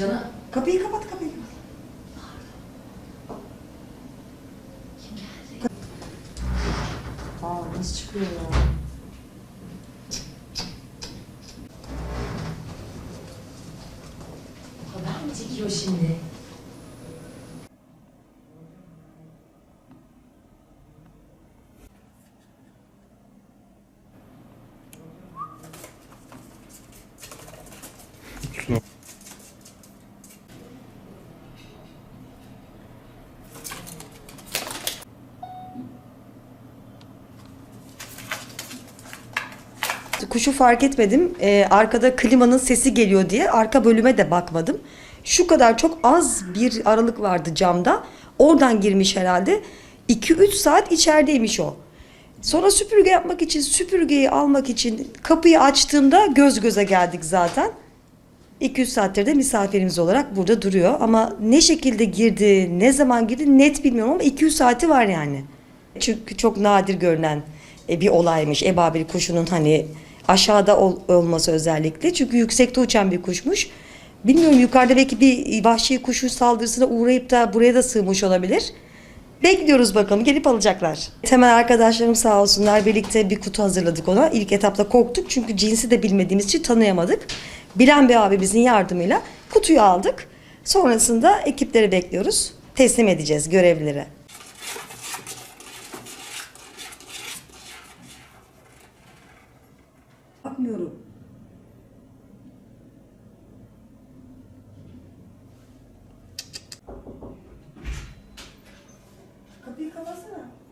Cana Kapıyı kapat kapıyı kapat. kim geldi? Aa nasıl çıkıyor ya? Haber mi çekiyor şimdi? Kuşu fark etmedim. Ee, arkada klimanın sesi geliyor diye arka bölüme de bakmadım. Şu kadar çok az bir aralık vardı camda. Oradan girmiş herhalde. 2-3 saat içerideymiş o. Sonra süpürge yapmak için, süpürgeyi almak için kapıyı açtığımda göz göze geldik zaten. 200 saattir de misafirimiz olarak burada duruyor. Ama ne şekilde girdi, ne zaman girdi net bilmiyorum ama 200 saati var yani. Çünkü çok nadir görünen bir olaymış ebabil kuşunun hani aşağıda ol- olması özellikle. Çünkü yüksekte uçan bir kuşmuş. Bilmiyorum yukarıda belki bir vahşi kuşun saldırısına uğrayıp da buraya da sığmış olabilir. Bekliyoruz bakalım gelip alacaklar. Temel arkadaşlarım sağ olsunlar birlikte bir kutu hazırladık ona. İlk etapta korktuk çünkü cinsi de bilmediğimiz için tanıyamadık. Bilen bir abimizin yardımıyla kutuyu aldık. Sonrasında ekipleri bekliyoruz. Teslim edeceğiz görevlilere. yapmıyorum. Kapıyı kapatsana.